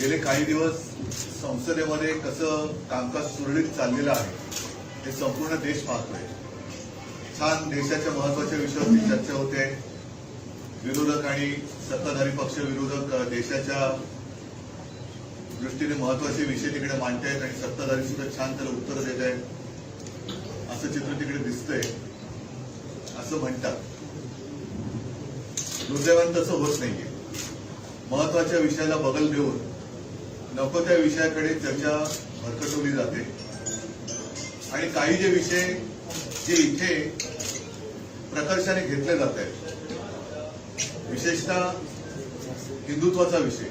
गेले काही दिवस संसदेमध्ये कसं कामकाज सुरळीत चाललेलं आहे हे संपूर्ण देश पाहतोय. छान देशाच्या महत्त्वाच्या विषयावरती चर्चा होते. विरोधक आणि सत्ताधारी पक्ष विरोधक देशाच्या दृष्टीने महत्त्वाचे विषय तिकडे मांडतायत आणि सत्ताधारी सुद्धा छान त्याला उत्तर देत आहेत. असं चित्र तिकडे दिसतंय. असं म्हणतात. दुर्दैवान तसं होत नाहीये. महत्त्वाच्या विषयाला बगल देऊन नको त्या विषयाकडे चर्चा भरकटवली जाते. आणि काही जे विषय जे इथे प्रकर्षाने घेतले जात आहेत विशेषतः हिंदुत्वाचा विषय.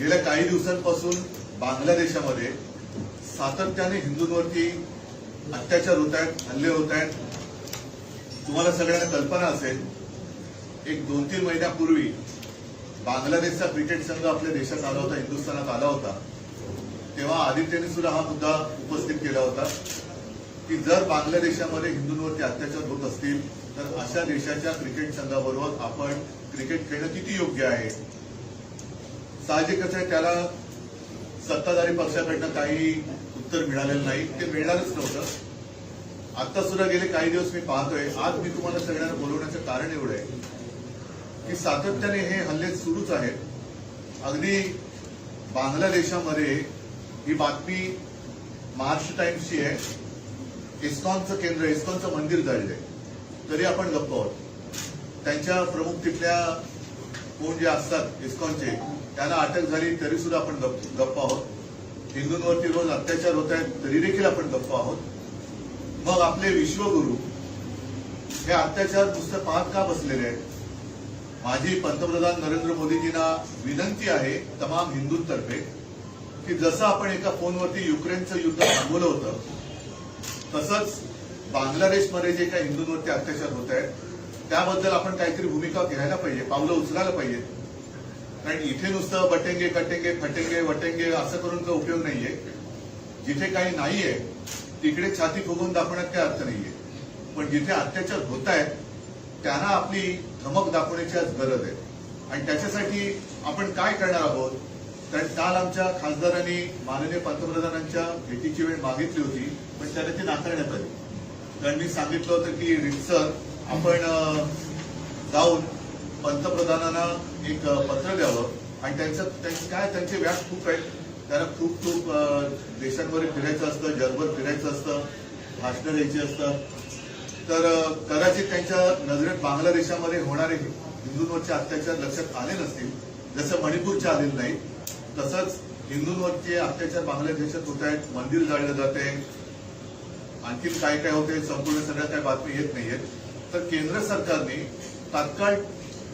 गेल्या काही दिवसांपासून बांगलादेशामध्ये सातत्याने हिंदूंवरती अत्याचार होत आहेत हल्ले होत आहेत. तुम्हाला सगळ्यांना कल्पना असेल एक दोन तीन महिन्यापूर्वी बांगलादेशचा क्रिकेट संघ आपल्या देशात आला होता हिंदुस्थानात आला होता. तेव्हा आदित्यने सुद्धा हा मुद्दा उपस्थित केला होता की जर बांगलादेशामध्ये हिंदूंवरती अत्याचार होत असतील तर अशा देशाच्या क्रिकेट संघाबरोबर आपण क्रिकेट खेळणं किती योग्य आहे? साहजिकच आहे त्याला सत्ताधारी पक्षाकडनं काही उत्तर मिळालेलं नाही. ते मिळणारच नव्हतं. आता सुद्धा गेले काही दिवस मी पाहतोय. आज मी तुम्हाला सगळ्यांना बोलवण्याचं कारण एवढं आहे. की सातत्याने हे हल्ले सुरूच आहेत. अगदी बांगलादेशामध्ये ही बातमी महाराष्ट्र टाइम्सची आहे. इस्कॉनचं केंद्र इस्कॉनचं मंदिर जाळलंय. तरी आपण गप्प आहोत. त्यांच्या प्रमुख तिथल्या कोण जे असतात इस्कॉनचे त्यांना अटक झाली तरी सुद्धा आपण गप्प आहोत. हिंदूंवरती रोज अत्याचार होत आहेत तरी देखील आपण गप्प आहोत. मग आपले विश्वगुरु हे अत्याचार नुसतं पाहत का बसलेले आहेत? माझी पंतप्रधान नरेंद्र मोदीजींना विनंती आहे तमाम हिंदूंतर्फे की जसं आपण एका फोनवरती युक्रेनचं युद्ध थांबवलं होतं तसंच बांगलादेशमध्ये जे काही हिंदूंवरती अत्याचार होत आहेत त्याबद्दल आपण काहीतरी भूमिका घ्यायला पाहिजे पावलं उचलायला पाहिजेत कारण इथे नुसतं बटेंगे कटेंगे फटेंगे वटेंगे असं करून काही उपयोग नाहीये. जिथे काही नाहीये तिकडे छाती फुगवून दाखवण्यात काही अर्थ नाहीये. पण जिथे अत्याचार होत आहेत त्यांना आपली धमक दाखवण्याची आज गरज आहे. आणि त्याच्यासाठी आपण काय करणार आहोत? कारण काल आमच्या खासदारांनी माननीय पंतप्रधानांच्या भेटीची वेळ मागितली होती पण त्याला ती नाकारण्यात आली. त्यांनी सांगितलं होतं की रितसर आपण जाऊन पंतप्रधानांना एक पत्र द्यावं. आणि त्यांचं त्यांचे काय त्यांचे व्याज खूप आहेत. त्यांना खूप खूप अं, देशांवर फिरायचं असतं जगभर फिरायचं असतं भाषणं द्यायची असतात. तर कदाचित त्यांच्या नजरेत बांगलादेशामध्ये होणारे हिंदूंवरचे अत्याचार लक्षात आले नसतील जसं मणिपूरचे आलेले नाही तसंच हिंदूंवरचे अत्याचार बांगलादेशात होत आहेत मंदिर जाळलं जाते आणखीन काय काय होते संपूर्ण सगळ्या काय बातमी येत नाहीयेत तर केंद्र सरकारने तात्काळ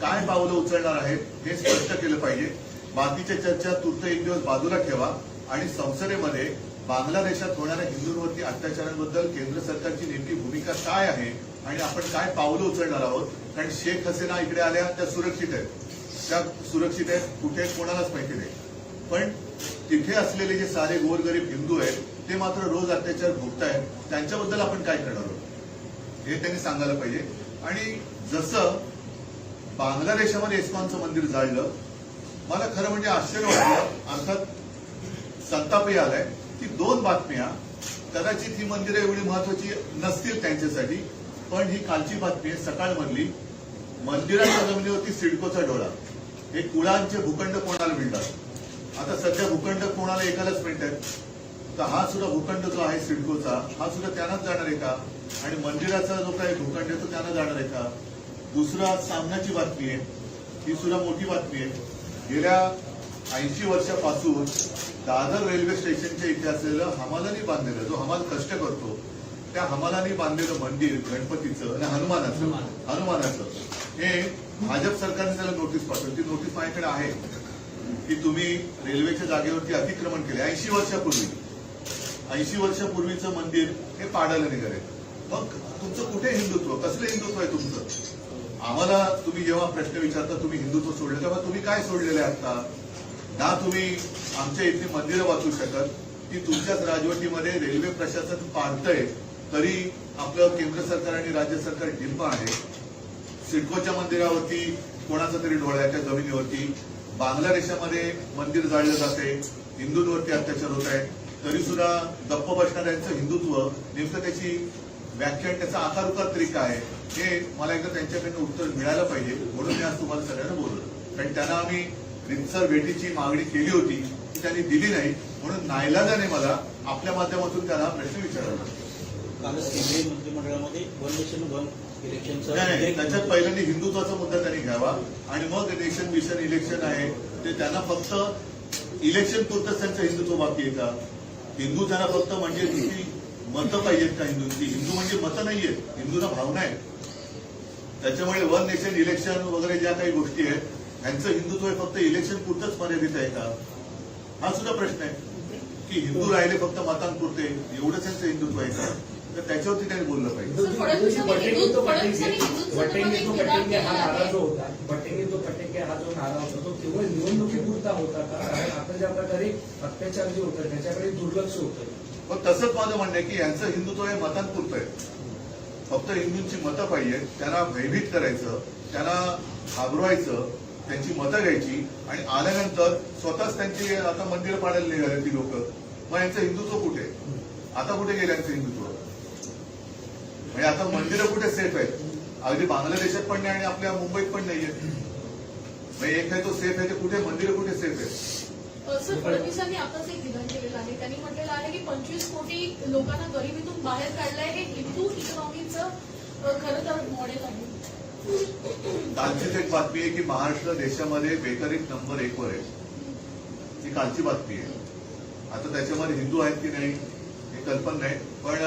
काय पावलं उचलणार आहेत हे स्पष्ट केलं पाहिजे. बाकीच्या चर्चा तूर्त एक दिवस बाजूला ठेवा आणि संसदेमध्ये बांगलादेशात होणाऱ्या हिंदूंवरती अत्याचारांबद्दल केंद्र सरकारची नेमकी भूमिका काय आहे आणि आपण काय पावलं उचलणार आहोत? कारण शेख हसीना इकडे आल्या त्या सुरक्षित आहेत. त्या सुरक्षित आहेत कुठे कोणालाच माहिती नाही. पण तिथे असलेले जे सारे गोरगरीब हिंदू आहेत ते मात्र रोज अत्याचार भोगतायत. त्यांच्याबद्दल आपण काय करणार आहोत? हे त्यांनी सांगायला पाहिजे. आणि जसं बांगलादेशामध्ये इस्कॉनचं मंदिर जाळलं मला खरं म्हणजे आश्चर्य वाटलं. अर्थात संतापही आलाय. की दोन बातम्या कदाचित ही मंदिरं एवढी महत्वाची नसतील त्यांच्यासाठी पण ही कालची बातमी आहे सकाळमधली. मंदिराच्या जमिनीवरती सिडकोचा डोळा. हे कुळांचे भूखंड कोणाला मिळतात? आता सध्या भूखंड कोणाला एकालाच मिळतात? तर हा सुद्धा भूखंड जो आहे सिडकोचा हा सुद्धा त्यांनाच जाणार आहे का? आणि मंदिराचा जो काही भूखंड आहे तो त्यांना जाणार आहे का? दुसरा सामनाची बातमी आहे. ही सुद्धा मोठी बातमी आहे. गेल्या ऐंशी वर्षापासून दादर रेल्वे स्टेशनच्या इथे असलेलं हमालानी बांधलेलं जो हमाल कष्ट करतो त्या हमालानी बांधलेलं मंदिर गणपतीचं आणि हनुमानाचं हनुमान. हनुमानाचं हे भाजप सरकारने त्याला नोटीस पाठवली. ती नोटीस माझ्याकडे आहे. की तुम्ही रेल्वेच्या जागेवरती अतिक्रमण केले. ऐंशी वर्षापूर्वी ऐंशी वर्षापूर्वीचं मंदिर हे पाडायला निघाले. मग तुमचं कुठे हिंदुत्व? कसलं हिंदुत्व आहे तुमचं? आम्हाला तुम्ही जेव्हा प्रश्न विचारता तुम्ही हिंदुत्व सोडलं तेव्हा तुम्ही काय सोडलेलं आहे आता? ना तुम्ही आमच्या इथली मंदिरं वाचू शकत की तुमच्याच राजवटीमध्ये रेल्वे प्रशासन पाळतंय तरी आपलं केंद्र सरकार आणि राज्य सरकार ढिंप आहे सिडकोच्या मंदिरावरती कोणाचा तरी डोळ्याच्या जमिनीवरती बांगलादेशामध्ये मंदिर जाळलं जाते हिंदूंवरती अत्याचार होत आहे तरी सुद्धा गप्प बसणाऱ्यांचं हिंदुत्व नेमकं त्याची व्याख्या त्याचा आकार तरीका तरी काय आहे? हे मला एकदा त्यांच्याकडनं उत्तर मिळालं पाहिजे म्हणून मी आज तुम्हाला सगळ्यांना बोललो कारण त्यांना आम्ही रितसर भेटीची मागणी केली होती ती त्यांनी दिली नाही. म्हणून नाईलाजाने मला आपल्या माध्यमातून त्यांना प्रश्न विचारला. कालच केंद्रीय मंत्रिमंडळामध्ये वन नेशन वन नाही नाही इलेक्शनचं त्याच्यात पहिल्यांदा हिंदुत्वाचा मुद्दा त्यांनी घ्यावा. आणि मग नेशन मिशन इलेक्शन आहे. ते त्यांना फक्त इलेक्शन पुरतच त्यांचं हिंदुत्व बाकी आहे का? हिंदू त्यांना फक्त म्हणजे नुसती मतं पाहिजेत का हिंदूंची हिंदू म्हणजे मतं नाहीयेत हिंदूंना भावना आहेत. त्याच्यामुळे वन नेशन इलेक्शन वगैरे ज्या काही गोष्टी आहेत ह्यांचं हिंदुत्व हे फक्त इलेक्शन पुरतच मर्यादित आहे का? हा सुद्धा प्रश्न आहे. की हिंदू राहिले फक्त मतांपुरते एवढंच त्यांचं हिंदुत्व आहे का? तर त्याच्यावरती त्यांनी बोललं पाहिजे. एक बटेंगे हा नारा जो. होता. बटेंगे तो बटेंगे हा जो नारा होता तो केवळ निवडणुकीपुरता होता का? कारण आता ज्या प्रकारे अत्याचार जे होतं त्याच्याकडे दुर्लक्ष होतं. मग तसंच माझं म्हणणं आहे की यांचं हिंदुत्व हे मतांपुरतं आहे. फक्त हिंदूंची मतं पाहिजे त्यांना भयभीत करायचं त्यांना घाबरवायचं त्यांची मतं घ्यायची आणि आल्यानंतर स्वतःच त्यांची आता मंदिर पाडायला निघाले ती लोक. मग यांचं हिंदुत्व कुठे? आता कुठे गेलं यांचं हिंदुत्व? म्हणजे आता मंदिरं कुठे सेफ आहेत? अगदी बांगलादेशात पण नाही आणि आपल्या मुंबईत पण नाहीये. म्हणजे एक आहे तो सेफ आहे ते कुठे? मंदिरं कुठे सेफ आहेत? सर फडणवीसांनी आताच एक विधान केलेलं आहे. त्यांनी म्हटलेलं आहे की पंचवीस कोटी लोकांना गरिबीतून बाहेर काढलंय हे हिंदू इकॉनॉमीचं खरं तर मॉडेल आहे. कालचीच एक बातमी आहे की महाराष्ट्र देशामध्ये बेकारीत नंबर एक वर आहे. ही कालची बातमी आहे. आता त्याच्यामध्ये हिंदू आहेत की नाही हे कल्पना नाही. पण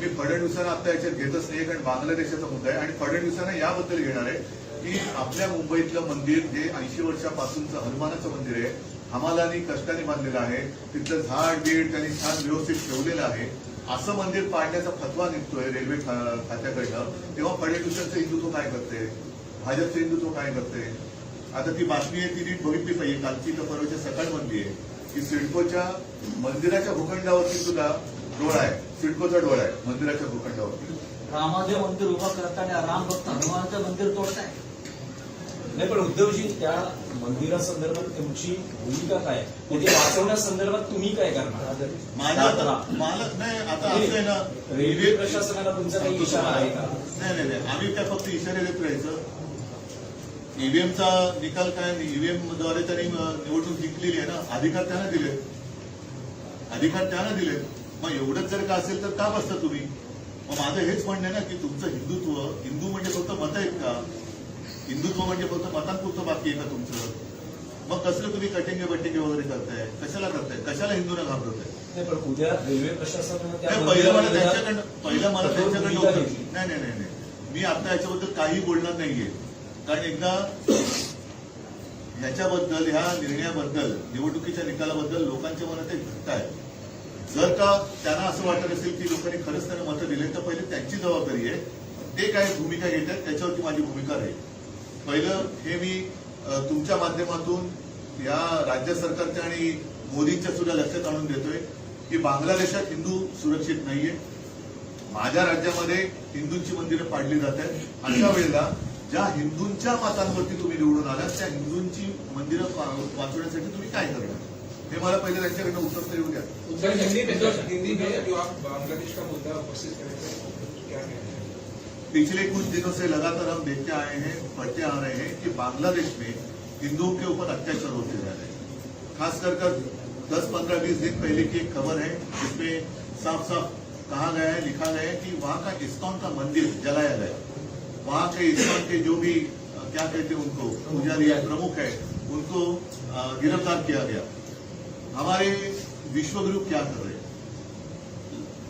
मी फडणवीसांना आता याच्यात घेतच नाही कारण बांगलादेशाचा मुद्दा आहे. आणि फडणवीसांना याबद्दल घेणार आहे की आपल्या मुंबईतलं मंदिर जे ऐंशी वर्षापासूनचं हनुमानाचं मंदिर आहे हमालानी कष्टाने बांधलेलं आहे. तिथलं झाड बीड त्यांनी छान व्यवस्थित ठेवलेलं आहे. असं मंदिर पाडण्याचा फतवा निघतोय रेल्वे खात्याकडनं. तेव्हा फडणवीसांचं हिंदुत्व काय करते? भाजपचं हिंदुत्व काय करते? आता ती बातमी आहे ती नीट बघितली पाहिजे. कालची तर परवाच्या सकाळ मधली आहे की सिडकोच्या मंदिराच्या भूखंडावरती सुद्धा डोळा आहे. सिडकोचा डोळा आहे मंदिराच्या भूखंडावरती. रामाचे मंदिर उभं करताना राम भक्त हनुमानाचं मंदिर तोडताय. नाही पण उद्धवजी त्या मंदिरासंदर्भात तुमची भूमिका काय? म्हणजे वाचवण्यासंदर्भात तुम्ही काय करणार? माझा मला नाही आता असं आहे ना रेल्वे प्रशासनाला तुमचा काही इशारा आहे का? नाही नाही नाही आम्ही काय फक्त इशारे देत राहायचं. ईव्हीएमचा निकाल काय ईव्हीएमद्वारे त्यांनी निवडणूक जिंकलेली आहे ना अधिकार त्यांना दिले अधिकार त्यांना दिले मग एवढंच जर का असेल तर का बसता तुम्ही? मग माझं हेच म्हणणं आहे ना की तुमचं हिंदुत्व हिंदू म्हणजे फक्त मत आहेत का? हिंदुत्व म्हणजे फक्त मतांपुरतं बाकी आहे का तुमचं? मग कसलं तुम्ही कटिंगे बटिंगे वगैरे करताय? कशाला करताय? कशाला हिंदूंना घाबरताय नाही पण उद्या रेल्वे प्रशासनानं पहिलं मला त्यांच्याकडनं पहिलं मला त्यांच्याकडनं घेतली. नाही नाही नाही नाही. मी आता याच्याबद्दल काही बोलणार नाहीये. कारण एकदा ह्याच्याबद्दल ह्या निर्णयाबद्दल निवडणुकीच्या निकालाबद्दल लोकांच्या मनात एक घट्ट आहे. जर का त्यांना असं वाटत असेल की लोकांनी खरंच त्यांना मतं दिले तर पहिले त्यांची जबाबदारी आहे. ते काय भूमिका घेत आहेत त्याच्यावरती माझी भूमिका राहील. पहिलं हे मी तुमच्या माध्यमातून या राज्य सरकारच्या आणि मोदींच्या सुद्धा लक्षात आणून देतोय की बांगलादेशात हिंदू सुरक्षित नाहीये. माझ्या राज्यामध्ये हिंदूंची मंदिरं पाडली जात आहेत. अशा वेळेला ज्या हिंदूंच्या मतांवरती तुम्ही निवडून आलात त्या हिंदूंची मंदिरं वाचवण्यासाठी तुम्ही काय करणार? हे मला पहिले त्यांच्याकडनं उत्तर तर येऊ द्या. हिंदी में जो हिंदी में जो आप बांग्लादेश का मुद्दा उपस्थित करेंगे क्या पिछले कुछ दिनों से लगातार हम देखते आए हैं, पढ़ते आ रहे हैं कि बांग्लादेश में हिंदुओं के ऊपर अत्याचार होते जा रहे हैं। खास कर दस पंद्रह बीस दिन पहले की एक खबर है, जिसमें साफ़ साफ़ कहा गया है, लिखा गया है कि वहाँ का इस्कॉन का मंदिर जलाया गया। वहाँ के इस्कॉन के जो भी क्या कहते हैं उनको, पुजारी है प्रमुख है, उनको गिरफ़्तार किया गया। हमारे विश्वगुरु क्या कर रहे हैं?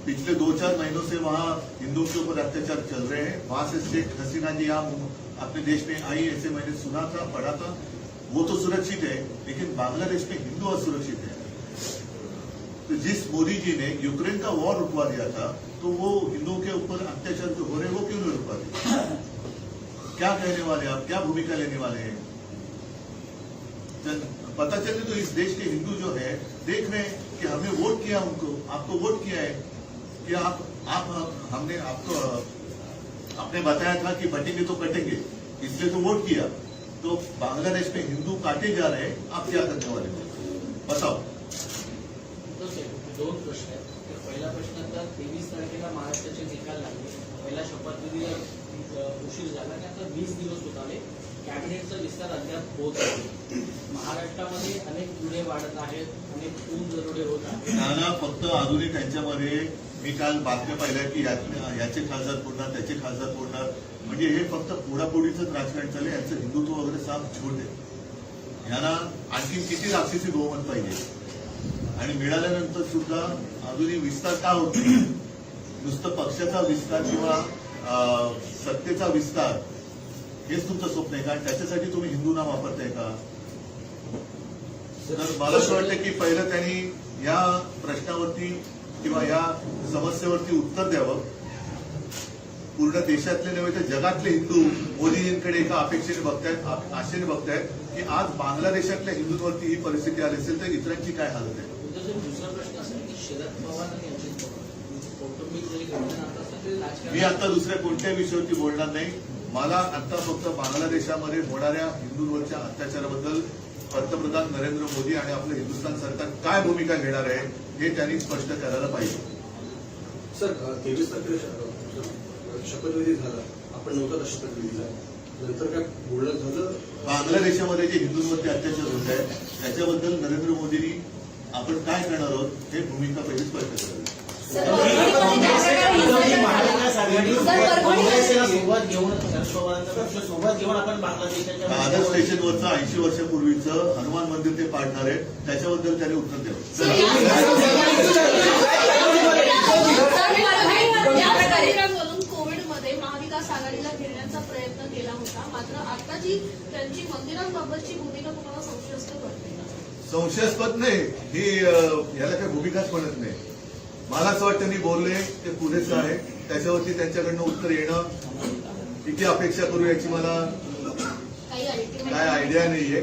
पिछले दो चार महीनों से वहाँ हिंदुओं के ऊपर अत्याचार चल रहे हैं। वहाँ से शेख हसीना जी यहाँ अपने देश में आई, ऐसे मैंने सुना था, पढ़ा था। वो तो सुरक्षित है, लेकिन बांग्लादेश में हिंदू असुरक्षित है। तो जिस मोदी जी ने यूक्रेन का वॉर रुकवा दिया था तो वो हिंदुओं के ऊपर अत्याचार जो हो रहे वो क्यों नहीं रुकवा दिया क्या कहने वाले आप? क्या भूमिका लेने वाले हैं? पता चले तो इस देश के हिंदू जो है, देख रहे हैं कि हमने वोट किया उनको, आपको वोट किया है। कि आप आप हमने आपको आपने बताया था कि बटेंगे तो कटेंगे इसलिए तो वोट किया। तो बांग्लादेश में हिंदू काटे जा रहे हैं आप क्या करने वाले हो? बताओ। दोन प्रश्न आहेत तर पहिला प्रश्न आता तेवीस तारखेला महाराष्ट्राचे निकाल लागले पहिला शपथविधीला उशीर झाला आणि आता वीस दिवस होत आले कॅबिनेटचा विस्तार अद्याप होत आहे महाराष्ट्रामध्ये अनेक गुन्हे वाढत आहेत अनेक खून दरोडे होत आहेत. फक्त आधुनिक यांच्यामध्ये मी काल बातम्या पाहिल्या की याचे खासदार फोडणार त्याचे खासदार फोडणार म्हणजे हे फक्त पुढापुढीच राजकारण चालू याचं हिंदुत्व वगैरे साफ छोट आहे. यांना आणखी किती राक्षसी बहुमत पाहिजे? आणि मिळाल्यानंतर सुद्धा अजूनही विस्तार का होत नाही? नुसतं पक्षाचा विस्तार किंवा सत्तेचा विस्तार हेच तुमचं स्वप्न आहे का? त्याच्यासाठी तुम्ही हिंदूंना वापरताय का? तर मला असं वाटतं की पहिलं त्यांनी या प्रश्नावरती किंवा या समस्येवरती उत्तर द्यावं. पूर्ण देशातले नव्हे तर जगातले हिंदू मोदीजींकडे एका अपेक्षेने बघतायत आशेने बघतायत की आज बांगलादेशातल्या हिंदूंवरती ही परिस्थिती आली असेल तर इतरांची काय हालत आहे? दुसरा प्रश्न की शरद पवार आणि अजित पवार. तरी मी आता दुसऱ्या कोणत्याही विषयावरती बोलणार नाही. मला आता फक्त बांगलादेशामध्ये होणाऱ्या हिंदूंवरच्या अत्याचाराबद्दल पंतप्रधान नरेंद्र मोदी आणि आपलं हिंदुस्थान सरकार काय भूमिका घेणार आहे हे त्यांनी स्पष्ट करायला पाहिजे. सर तेवीस तारखेला शपथविधी झाला. आपण नव्हता शपथविधी झाला नंतर काय बोलणं झालं? बांगलादेशामध्ये जे हिंदूंवरती अत्याचार होत आहे त्याच्याबद्दल नरेंद्र मोदींनी आपण काय करणार आहोत हे भूमिका पहिली स्पष्ट करावी. सोबत घेऊन शरद पवारांचा पक्ष सोबत घेऊन आपण बांगलादेशाच्या दादर स्टेशनवरचं ऐंशी वर्षापूर्वीचं हनुमान मंदिर ते पाडणार आहे. त्याच्याबद्दल त्यांनी उत्तर सर, द्यावं या- या प्रकारे कोविडमध्ये महाविकास आघाडीला घेण्याचा प्रयत्न केला होता. मात्र आता जी त्यांची मंदिरांबाबतची भूमिका तुम्हाला संशयास्पद वाटते का? संशयास्पद नाही. ही याला काही भूमिकाच म्हणत नाही. मला असं वाटतं मी बोलले ते पुरेसं आहे. त्याच्यावरती त्यांच्याकडनं उत्तर येणं किती अपेक्षा करू याची मला काय आयडिया नाहीये.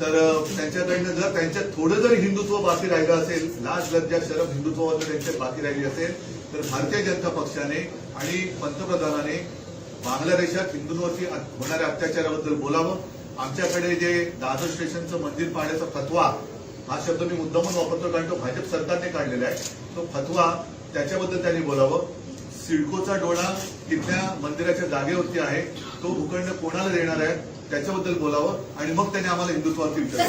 तर त्यांच्याकडनं जर त्यांच्यात थोडं जरी हिंदुत्व बाकी राहिलं असेल लाज लज्जा शरम हिंदुत्वाबद्दल त्यांच्यात बाकी राहिली असेल तर भारतीय जनता पक्षाने आणि पंतप्रधानाने बांगलादेशात हिंदूंवरती होणाऱ्या अत्याचाराबद्दल बोलावं. आमच्याकडे जे दादर स्टेशनचं मंदिर पाहण्याचा फतवा हा शब्द मी मुद्दामून वापरतो कारण तो भाजप सरकारने काढलेला आहे. तो फतवा त्याच्याबद्दल त्यांनी बोलावं. सिडकोचा डोळा तिथल्या मंदिराच्या जागेवरती आहे. तो भूखंड कोणाला देणार आहे? त्याच्याबद्दल बोलावं आणि मग त्यांनी आम्हाला हिंदुत्वावरती विचार